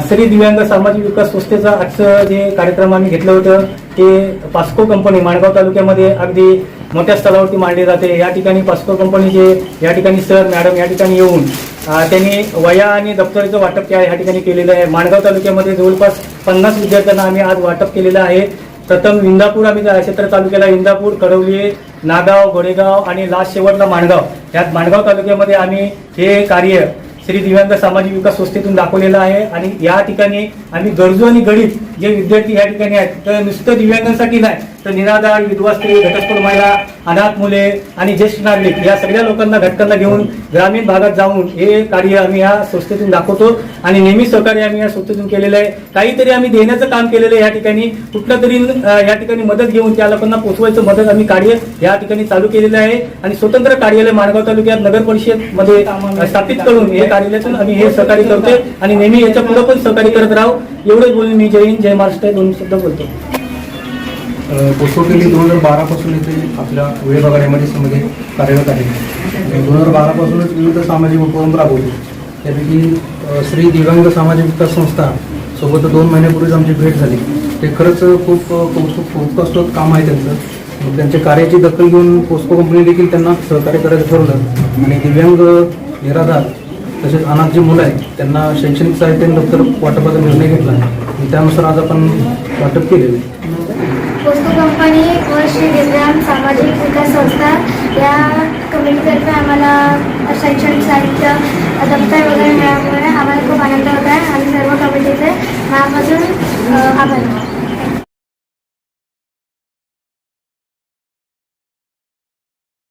श्री दिव्यांग सामाजिक विकास संस्थेचा आजचं जे कार्यक्रम आम्ही घेतलं होतं ते पास्को कंपनी माणगाव तालुक्यामध्ये अगदी मोठ्या स्तरावरती मांडली जाते. या ठिकाणी पास्को कंपनीचे या ठिकाणी सर मॅडम या ठिकाणी येऊन त्यांनी वया आणि दप्तरीचं वाटप त्या या ठिकाणी केलेलं आहे. माणगाव तालुक्यामध्ये जवळपास पन्नास विद्यार्थ्यांना आम्ही आज वाटप केलेलं आहे. प्रथम इंदापूर आम्ही क्षेत्र तालुक्याला इंदापूर कडवली नागाव गोडेगाव आणि लास्ट शेवटला माणगाव. यात माणगाव तालुक्यामध्ये आम्ही हे कार्य श्री दिव्यांग सामाजिक विकास संस्थेतून दाखवलेला आहे. आणि या ठिकाणी आम्ही गरजू आणि गरीब जे विद्यार्थी या ठिकाणी आहेत तर नुसतं दिव्यांगांसाठी नाही तर निराधार विधवा स्त्री घटस्फोट महिला अनाथ मुले आणि ज्येष्ठ नागरिक या सगळ्या लोकांना घटकांना घेऊन ग्रामीण भागात जाऊन हे कार्य आम्ही या संस्थेतून दाखवतो आणि नेहमी सहकार्य आम्ही या संस्थेतून केलेलं आहे. काहीतरी आम्ही देण्याचं काम केलेलं आहे या ठिकाणी. कुठलं तरी या ठिकाणी मदत घेऊन त्या लोकांना पोचवायचं मदत आम्ही कार्य या ठिकाणी चालू केलेलं आहे. आणि स्वतंत्र कार्यालय माणगाव तालुक्यात नगर परिषदमध्ये स्थापित करून हे कार्यालयातून आम्ही हे सहकार्य करतोय. आणि नेहमी याच्यापुढे पण सहकार्य करत राहू. एवढंच बोलून मी जय हिंद जय महाराष्ट्र दोन शब्द बोलतो. पोस्टो दोन हजार बारापासून इथे आपल्या वेळ बघा मध्ये कार्यरत आहे. दोन हजार बारापासूनच विविध सामाजिक उपक्रम राबवतो त्यापैकी श्री दिव्यांग सामाजिक विकास संस्था सोबत दोन महिन्यापूर्वीच आमची भेट झाली. ते खरंच खूप कौतुक कौतुकास्पद काम आहे त्यांचं. मग त्यांच्या कार्याची दखल घेऊन पोस्को कंपनी देखील त्यांना सहकार्य करायचं ठरवलं. आणि दिव्यांग निराधार तसेच अनाथ जी मुलं आहेत त्यांना शैक्षणिक साहित्य आणि दप्तर वाटपाचा निर्णय घेतला. आणि त्यानुसार आज आपण वाटप केलेलं आहे. पोस्को कंपनी व श्री दिव्यांग सामाजिक विकास संस्था या कमिटीतर्फे आम्हाला शैक्षणिक साहित्य दप्तर वगैरे मिळाल्यामुळे आम्हाला खूप आनंद होत आहे आणि सर्व कमिटीचे मनापासून आभार.